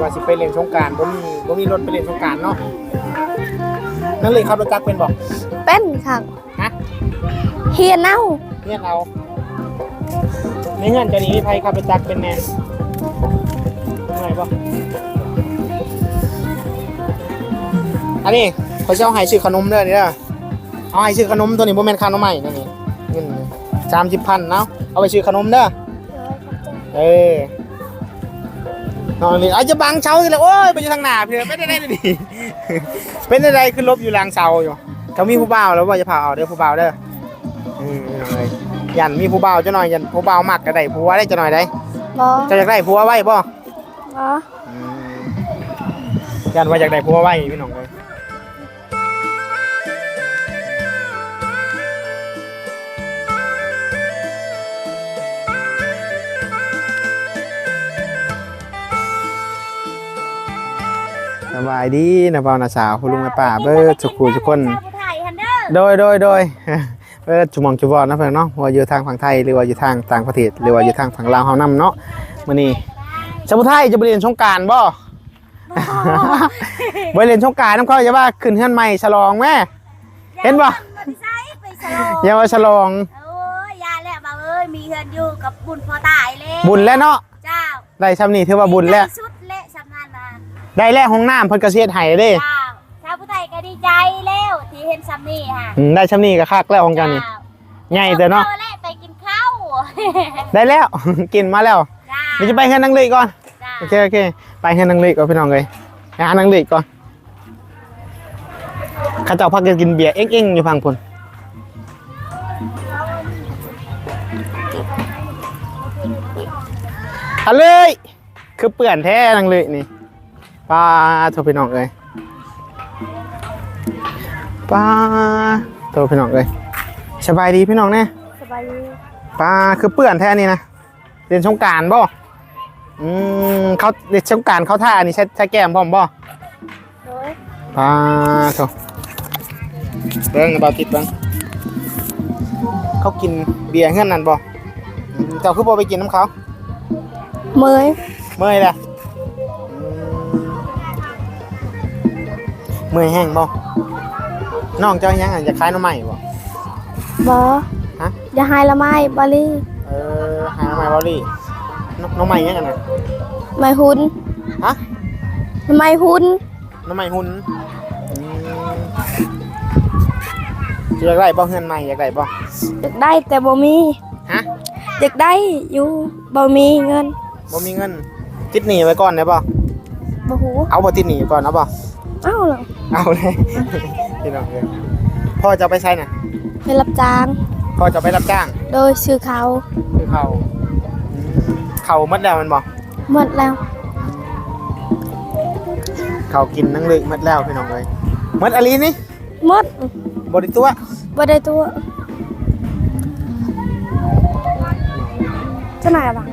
ว่าสิไปเล่นสงกรารบ่มีบ่มีรถไปเล่นสงกรารเนาะนั่นเลยครับรถจักรเป็นบอกเป็นค่ะฮะเฮียนเน่าเนี่ยเราในเงื่อนจะนี้ไผขับรถจักรเป็นแน่เมื่อยบ่อันนี้เขาจะเอาให้ซื้อขนมเด้อนี่เด้อเอาให้ซื้อขนมตัวนี้บ่แม่นค่าน้ำใหม่นั่นนี่เงิน30,000เนาะเอาไปซื้อขนมเด้อเออ นอนเลยเอาจะบังเช้าสิเลยโอ้ยไปอยู่ทางหน้าเพื่อนไม่ได้ได้ดีเป็นอะไรคือลบอยู่หลางเสาอยู่เขามีผู้บ่าวแล้วว่าจะพาเอาเด้อผู้บ่าวเด้ออืมเอาเลยยันมีผู้บ่าวจะหน่อยยันผู้บ่าวมักก็ได้ผัวได้จะหน่อยได้บอจะอยากได้ผัวไว้บ่บออืมยันว่าอยากได้ผัวไว้พี่น้องเลย บายดีนะบ่าวนะสาวคุณลุงแม่ป้าเบิดสุขุทุกคนถ่ายฮันเดอร์โดยโดยโดยเออจุมองจุบอลนะเพื่อนเนาะว่าอยู่ทางฝั่งไทยหรือว่าอยู่ทางต่างประเทศหรือว่าอยู่ทางฝั่งลาวเฮานํเนาะมื้อนี้ชาวพุไทยจะไปเรียนสงกรารบ่ไปเรียนสงกรารน้ำเขาจะว่าขึ้นเฮือนใหม่ฉลองแม่เห็นบ่ใช่ไปสโลอย่าว่าฉลองโอ้ยยาแหละบ่าวเอ้ยมีเงินอยู่กับบุญพอตายเลยบุญแล้วเนาะเจ้าได้ซำนี้ถือว่าบุญแล้วชุด ได้แล้วห้องน้ำเพิ่นก็เสียให้เด้เจ้าชาวผู้ไทยก็ดีใจแล้วที่เห็นซัมนี่ค่ะอืมได้ซำนี้ก็คักแล้วของเจ้านี่ใหญ่แต่เนาะอแหละไปกินข้าวได้แล้ว กินมาแล้วจ้าเดี๋ยวจะไปเฮือนนางเลยก่อน จ้าโอเคโอเค ไปให้นางเล็กก่อนพี่น้องเลยไปหานางเล็กก่อนข้าเจ้าพักกันกินเบียร์เอ็งเอ็งๆอยู่พังพนเอาเลย คือเปื่อนแท้นางเลยนี่ ป้าโทรพี่น้องเลยป้าโทรพี่น้องเลยสบายดีพี่น้องแน่สบายดีป้าคือเปื่อนแท้นี่นะเรียนสงกรารบ่อืมเขาเด็กช่องการเขาท่าอันนี้ใช้ใช้แก้มพร้อมบ่โดยปลาโถเบิ้งเบาติดเบิ้งเขากินเบียร์เฮือนนั่นบ่อืมเจ้าคือบ่ไปกินน้ำเขาเมยเมื่อยแหละ มื่อยแห้งบ่น้องเจ้ายังอะจะคล้ายหน้ำใหม่บ่บอฮะอย่าให้ละไม้บอลลี่เออหาหน้ำใหม่บอลี่น้องน้องใหม่ยังกันนะไม่หุนฮะไม่หุนน้ำใหม่หุ่นอืมอยากได้บ่เฮือนใหม่อยากได้บ่อยากได้แต่บ่มีฮะอยากได้อยู่บ่มีเงินบ่มีเงินติดหนีไว้ก่อนได้ป่ะบ่หูเอาบ่ติดหนีก่อนเอาป่ะ เอ้าเหรอเอาเลยพี่น้องเลยพ่อจะเอาไปใช้น่ะ ไปรับจ้าง พ่อจะไปรับจ้างโดยซื้อเขาคือเขาเขาหมดแล้วมันบ่หมดแล้วเขากินนั่งเลยหมดแล้วพี่น้องเลยหมดอะไรนี่หมดบริตัวบ่ได้ตัวจะไหนบ้าง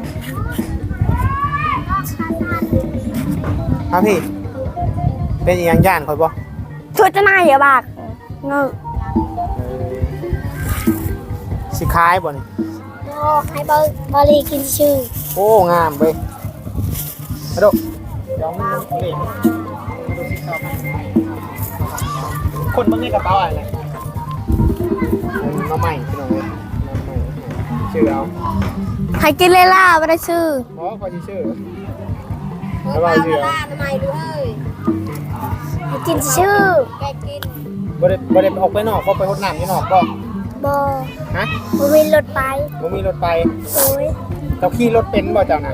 ครับพี่ เป็นอีหยังย่านคอยบ่ช่วยจะไหนอะบากเงอสิคายบ่นี่โอ้ให้บอบอลีกินชื่อโอ้งามเว้ยกระโดดยองนี่คนเบิ่งในกระเป๋าอะไรมาใหม่พี่น้องเลยมาใหม่ชื่อเอาให้กินเลยล่ะไม่ได้ชื่ออ๋อพอดีชื่อแล้วว่าชื่อเอา ทำไมด้วยให้ กินชื่อแกกินบ่ได้บ่ได้ออกไปนอกบ่ไปหดน้ำอยู่นอกบ่บอฮะบ่มีรถไปบ่มีรถไปโอ้ยเจ้าขี่รถเป็นบ่เจ้าน่ะ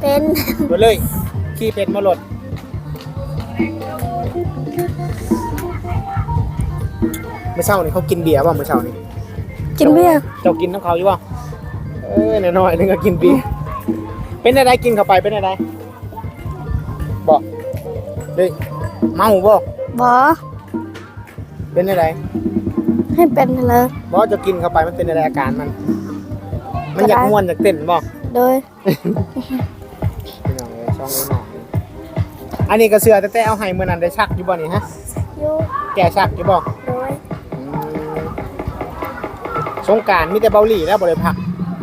เป็นไปเลยขี่เป็นบ่รถเมื่อเช้านี่เขากินเบียร์บ่เมื่อเช้านี่กินเบียร์เจ้ากินน้ำเขาอยู่บ่เออแน่น้อยนึงก็กินเบียร์เป็นอะไรกินเข้าไปเป็นอะไรบ่เฮ้ย เมาบ่บอเป็นอะไรให้เป็นเลยบ่จะกินเข้าไปมันเป็นอะไรอาการมัน มันอยากม่วนอยากเต้นบ่โดยพี่น้องเอ้ยช่องนี้หน่อยอันนี้ก็เสือแต่แต่เอาให้เมื่อนั้นได้ชักอยู่บ่นี่ฮะอยู่แกชักอยู่บ่โดยอืมสงกรารมีแต่เบาหลีแล้วบ่ได้พัก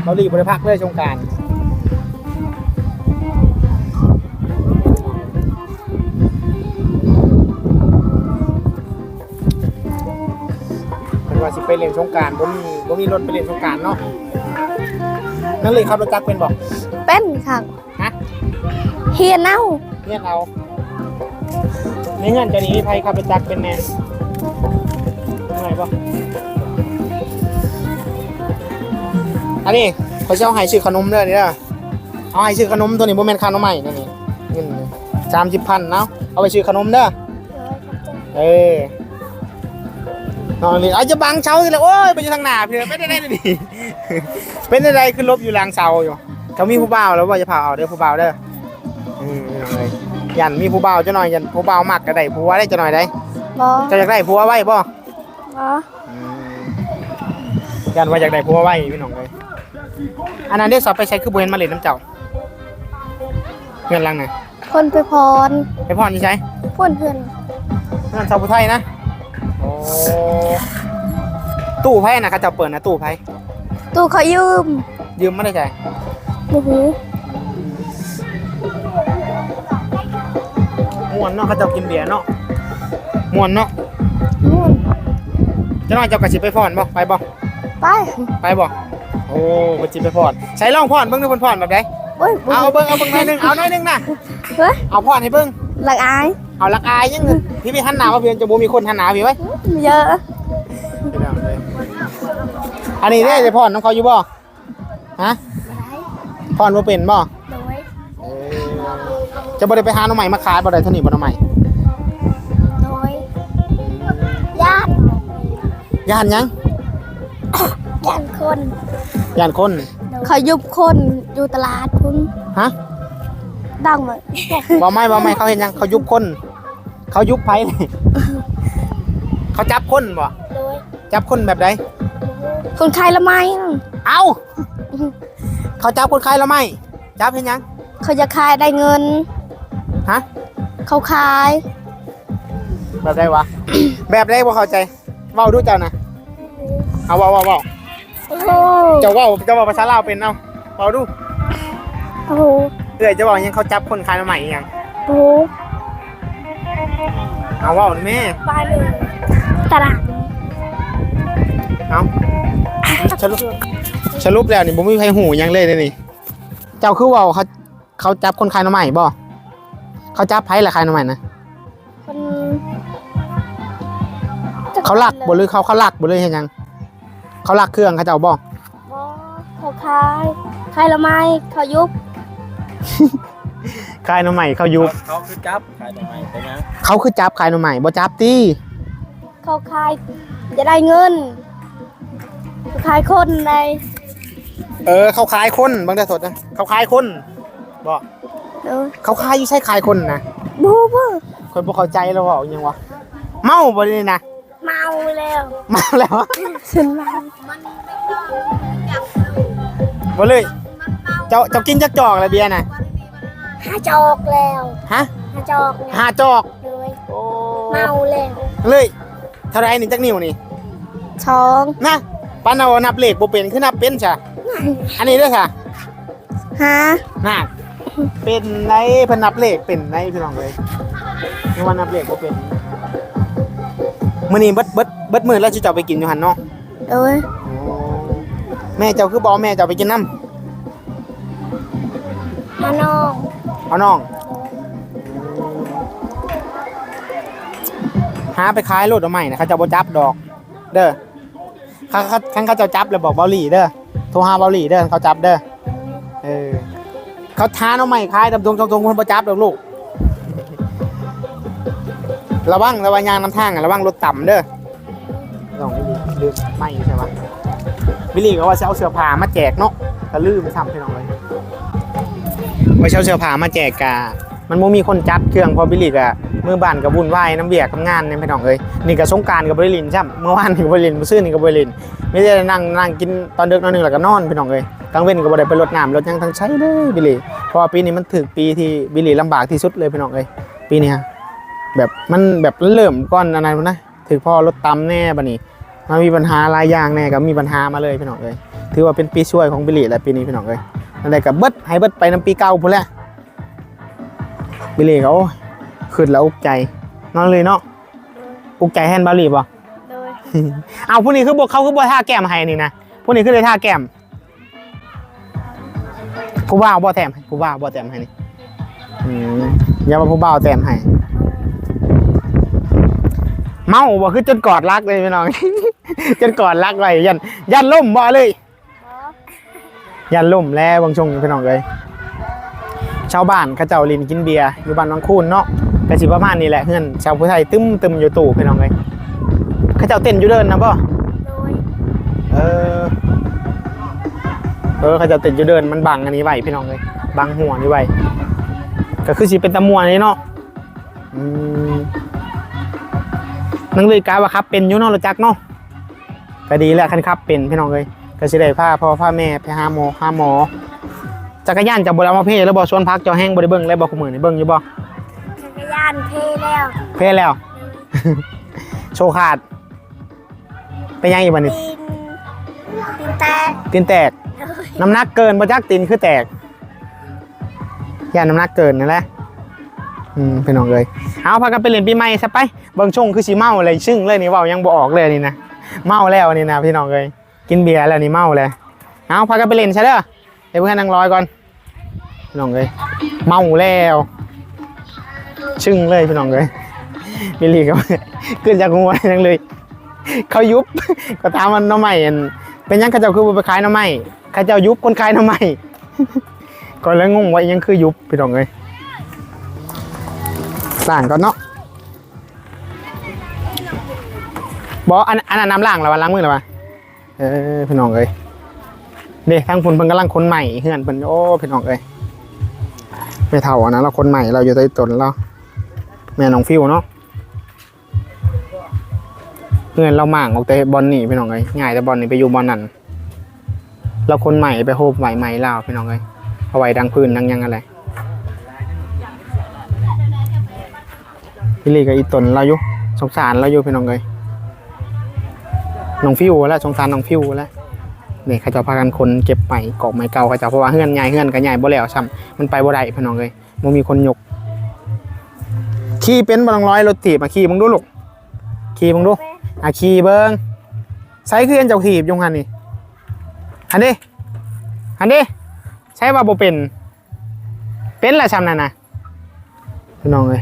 เบาหลีบ่ได้พักเลยสงกราร สิไปเล่นสงกรารบ่มีบ่มีรถไปเล่นสงกรารเนาะนั่นเลยครับรถจักรเป็นบ่เป็นค่ะฮะเฮียนเอาเรียกเอาในเงินจะหนีไผขับรถจักรเป็นแน่เมื่อยบ่อันนี้เขาจะเอาให้ซื้อขนมเด้อนี่เด้อเอาให้ซื้อขนมตัวนี้บ่แม่นค่าขนมใหม่นั่นนี่เงิน30,000เนาะเอาไปซื้อขนมเด้อเออ นอนเลยเอาจะบังเช้าอีกแล้วโอ้ยไปอยู่ทางหน้าเพื่อนเป็นได้เลยดิเป็นได้ไรขึ้นลบอยู่หลางเสาอยู่เขามีผู้บ่าวแล้วว่าจะพาเอาเด้อผู้บ่าวเด้ออืมเอาเลยยันมีผู้บ่าวจะหน่อยยันผู้บ่าวมักก็ได้ผัวได้จะหน่อยได้บอเจะอยากได้ผัวไว้บ่บออืมยันว่าอยากได้ผัวไว้พี่น้องเลยอันนั้นเด้สอบไปใช้คือบ่เห็นมาเล่นน้ำเจ้าเงินหลังไหนคนไปพรไปพรนี่ใช้เพื่อนเพื่อนเงินชาวพุไทยนะโอ้ ตู้ไพ่นะเขาจะเปิดนะตู้ไพ่ตู้เขายืม ยืมไม่ได้ใจบูหูมวนเนาะเขาจะกินเบียร์เนาะมวนเนาะนู่นเจะน้อยเจ้ากระสิไปพรบ่ไปบ่ไปไปบ่โอ้กระสิไปพรใช้ลองพรเบิ่งดูเพิ่นพรแบบใดเฮ้ยบูเอาหูเบิ่งเอาเบิ่งหน่อยหนึงเอาหน่อยหนึงนะเฮ้ยเอาพรให้เบิ่งหลังอาย เอาลักอายยังเงินพี่พี่หันหน้าว่าเพียงจะบ่มีคนหันหน้าพี่ไว้เยอะ อันนี้ได้จะพรน้องเขาอยู่บ่ฮะพรบ่เป็นบ่โดยเออจะบ่ได้ไปหาหน่อใหม่มาขายบ่ได้เท่านี้บ่หน่อใหม่โดยญาติย่านหยังญาติคนย่านคนเขายุบคนอยู่ตลาดพุ่นฮะ ดังเลยบ่ไม่บ่ไม่เขาเห็นหยังเขายุบคน เขายุบไผนี่เขาจับคนบ่โดยจับคนแบบใดคนใครละไม่น่ะเอ้าเขาจับคนขายแล้วไหมจับเห็นหยัง เขาจะขายได้เงินฮะเขาขาย แบบใดวะ แบบใดบ่เข้าใจเว้าดูเจ้านะเอาเว้าเว้าเว้าโอ้โหเจ้าเว้าเจ้าเว้าภาษาลาวเป็นเอาเว้าดูโอ้โหเอ้ยจะเว้าหยังเขาจับคนขายแล้วไหมอีหยังโอ้โหเอาเว้านี่แม่ไปเลยตลาดเอาสรุปสรุปแล้วนี่บ่มีใครหูหยังเลยเด้นี่ เจ้าคือเว้าเขาเขาจับคนขายหน่อไม้บ่เขาจับไผล่ะขายหน่อไม้นะคนเขาลักบ่หรือเขาเขาลักบ่หรือเฮ็ดหยัง เขาลักเครื่องเขาเจ้าบ่บ่เขาขายขายละไม้เขายุบ ขายหน่อไม้เขายุบเขาคือจับขายทำไมเป็นยังเขาคือจับขายหน่อไม้บ่จับติเขาขายจะได้เงินเขาขายคนในเออเขาขายคนบางแต่สดนะเขาขายคนบ่เออเขาขายอยู่ใช่ขายคนนะบูบูคนบ่เข้าใจแล้วว่าอิหยังวะเมาบ่นี่นะเมาแล้วเมาแล้วฉันเมาบ่เลยเจ้าเจ้ากินจักจอกละเบียร์น่ะหาจอกแล้วฮะหาจอกเนี่ยห้าจอกเลยโอ้เมาแล้วเลยเท่าไรนี่จักนิ้วนี่ช้องนะปานเอานับเลขบ่เป็นคือนับเป็นซะอันนี้เด้อค่ะหาน่ะเป็นในเพิ่นนับเลขเป็นในพี่น้องเลยนี่ว่านับเลขบ่เป็นมื้อนี้เบิดเบิดเบิดมื้อแล้วสิเจ้าไปกินอยู่หั่นเนาะโดยแม่เจ้าคือบอกแม่เจ้าไปกินน้ห เอาน้อง หาไปขายรถเอาใหม่นะเขาเจะบ่จับดอก เด้อเขาเขาเขาเจะจับเลยบอกเบาหลี่เด้อโทรหาเบาหลี่เด้อเขาจับเด้อเออเขาท้าเอาใหม่ขายดำดงตรงๆคนบ่จับดอกลูกระวังระวังยางน้ำทางอะระวังรถต่ำเด้อลองไม่ลืมไม่ใช่ปะบิลลี่ก็ว่าจะเอาเสื้อผ้ามาแจกเนาะก็ลืมไปทำพี่น้องเลย ไว้เช่าเสื้อผ้ามาแจกกะมันบ่มีคนจัดเครื่องพอบิลลี่กะเมื่อบ้านกับวุ่นวายน้ำเบียกกับงานเนี่ยพี่น้องเอ้ยนี่ก็สงการกับบริลินใช่ไหมเมื่อวานกับบริลินมื่อซื่อนี่กับบริลินไม่ได้นั่งนั่งกินตอนดึกนอนหนึงแล้วก็นอนพี่น้องเอ้ยกลางเว้นก็บ่ได้ไปรดน้ำรดหยังทั้งใช้เลยบิลลี่พราะว่าปีนี้มันถึกปีที่บิลลี่ลำบากที่สุดเลยพี่น้องเอ้ยปีนี้ฮะแบบมันแบบเริ่มก้อนอะไรนะถึกพ่อรถตำแน่บัดนี้มันมีปัญหาหลายอย่างแน่ก็มีปัญหามาเลยพี่น้องเอ้ยถือว่าเป็นปีช่วยของบิลลี่แหละปีนี้พี่น้องเอ้ย นั่นแหละกับเบิดให้เบิดไปน้ำปีเก่าพุ่นแหละบิลลี่เขาขึ้นแล้วอุกใจนอนเลยเนาะอุกใจแฮนบาลีบ่โดยเอาผู้นี้คือบอกเขาคือบ่ท่าแก้มให้นี่นะผู้นี้คือเลยท่าแก้มผู้บ่าวบ่แถมให้ผู้บ่าวบ่แถมให้นี่อืมอย่ามาผู้บ่าวแถมให้เมาบ่คือจนกอดรักเลยพี่น้องจนกอดรักไว้ยันยันล่มบ่เลยบ่ ยันล่มแล้วบางชงพี่น้องเลยชาวบ้านเขาเจ้าลินกินเบียร์อยู่บ้านวังคูนเนาะก็สิประมาณนี้แหละเฮือนชาวผู้ไทยตึมตึมอยู่ตู่พี่น้องเลยเขาเจ้าเต้นอยู่เดินนะบ่โดยเออเออเขาเจ้าเต้นอยู่เดินมันบังอันนี้ไว้พี่น้องเลยบังหัวนี่ไว้ก็คือสิเป็นตะมวนนี่เนาะอืมนั่งเลยกาว่าครับเป็นอยู่เนาะรู้จักเนาะก็ดีแล้วคันครับเป็นพี่น้องเลย ก็สิได้พาพ่อพาแม่ไปหาหมอหาหมอ จักรยานจะบริเอามาเพ่แล้วบ่ชวนพักเจอแห้งบริเบิ้งแล้วบ่ขมือนี่เบิ้งอยู่บ่จักรยานเพแล้วเพ่แล้ว โชว์ขาด เป็นยังอีกบัดนี้ตีนตีนแตกตีนแตก น้ำหนักเกินบ่จักตีนคือแตกย่าน้ำหนักเกินนั่นแหละอืมพี่น้องเลยเอาพากันไปเล่นปีใหม่ซะไปเบิ่งชงคือสิเมาเลยชึ่งเลยนี่เว้ายังบ่ออกเลยนี่นะเมาแล้วนี่นะพี่น้องเลย กินเบียร์แล้วนี่เมาเลยเอาพากันไปเล่นซะเด้อเดี๋ยวเพื่อนนั่งรอยก่อนพี่น้องเลยเมาแล้วชึ่งเลยพี่น้องเลยมิลี่ก็ขึ้นจากหัวยังเลย เขายุบก็ถามมันน้องใหม่เป็นยังเขาเจ้าคือไปขายน้องใหม่เขาเจ้ายุบคนขายน้องใหม่ก็เลยงงว่ายังคือยุบพี่น้องเลยล่างก่อนเนาะบออันอันนั้นน้ำล่างแล้ววันล้างมือแล้ววะ เออพี่น้องเลยเด็กทางคุณเพิ่นกำลังคนใหม่เฮือนเพิ่นโอ้พี่น้องเลยไม่เท่าอะนะเราคนใหม่เราอยู่ใต้ตนเราแม่น้องฟิวเนาะเพื่อนเราหม่างออกแต่บอลนี่พี่น้องเอ้ยง่ายแต่บอลนี่ไปอยู่บอลนั่นเราคนใหม่ไปโฮบใหม่ใหม่ลาพี่น้องเอ้ยเอาไว้ดังพื้นดังยังอะไรพี่ลีกับอีตนเราอยู่สงสารเราอยู่พี่น้องเอ้ย น้องฟิวแล้วสงสารน้องฟิวแล้วเนี่เขาจะพากันคนเก็บใหม่กอกใหม่เก่าเขาจะเพราะว่าเฮือนใหญ่เฮือนก็ใหญ่บ่แล้วซ้ำมันไปบ่ได้พี่น้องเอ้ยบ่มีคนยก ขี่เป็นบ่ต้องร้อยรถถีบมาขี่มึงดูลูกขี่มึงดูอาคีเบิ้งใช้เคืออันเจ้าขีบยงหันนี่หันดิหันดิใช้ว่าบ่เป็น เป็นละชำนั่นนะพี่น้องเลย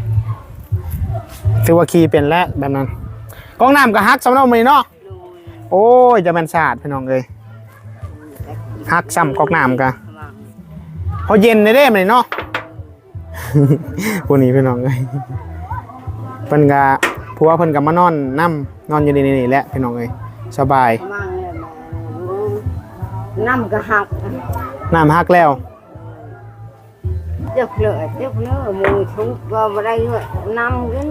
ถือว่าขี่เป็นแล้วแบบนั้นกองน้ำก็ฮักสำหรับมือเนาะ โอ้ย จะเป็นศาสตร์พี่น้องเลยฮักซ้ำกองน้ำกะพอเย็นในเด้มันเนาะพวกนี้พี่น้องเลยเพิ่นกะผัวเพิ่นกับมานอนน้ำนอนอยู่ในนี่แหละพี่น้องเลยสบาย mang lên mà năm cái học น้ำฮักแล้ว tiếp nữa tiếp nữa mùi xuống vào vào đây nữa năm cái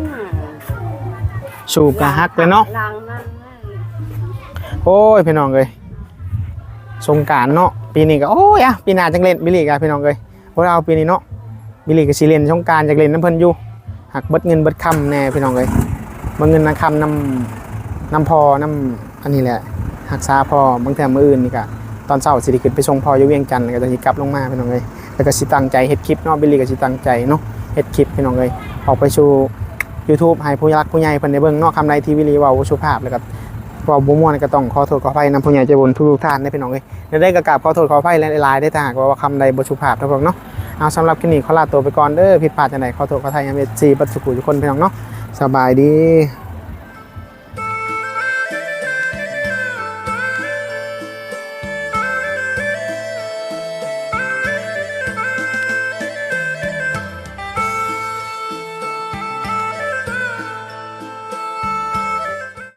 สูบกะฮักเลยเนาะ làng năm โอ้ยพี่น้องเลยสงการเนาะปีนี้ก็โอ้ยอะปีหน้าจังเล่นบิลลี่กะพี่น้องเลยพวกเราปีนี้เนาะบิลลี่ก็สิเล่นสงการจังเล่นน้ำเพิ่นอยู่หักเบิดเงินเบิดคำแน่พี่น้องเลยบางเงินน้ำคำน้ำน้ำพอน้ำอันนี้แหละหักษาพอบางแถมมืออื่นนี่ก็ตอนเช้าสิได้ขึ้นไปส่งพออยู่เวียงจันทน์ก็จะสิกลับลงมาพี่น้องเลยแล้วก็สิตังใจเฮ็ดคลิปเนาะบิลลี่ก็สิตังใจเนาะเฮ็ดคลิปพี่น้องเลยออกไปสู่ YouTube ให้ผู้รักผู้ใหญ่เพิ่นได้เบิ่งเนาะคำใดที่วิลีว้าบ่สุภาพแล้วก็ ว่าบ่ม่วนก็ต้องขอโทษขออภัยนำผู้ใหญ่ใจบุญทุกๆท่านได้พี่น้องเอ้ยได้กระกราบขอโทษขออภัยหลายๆได้ถ้าหากว่าคำใดบ่สุภาพทุกคนเนาะเอาสำหรับคลิปนี้ขอลาตัวไปก่อนเด้อผิดพลาดจังไดขอโทษขออภัยยังเอซีบัดสุขุทุกคนพี่น้องเนาะสบายดี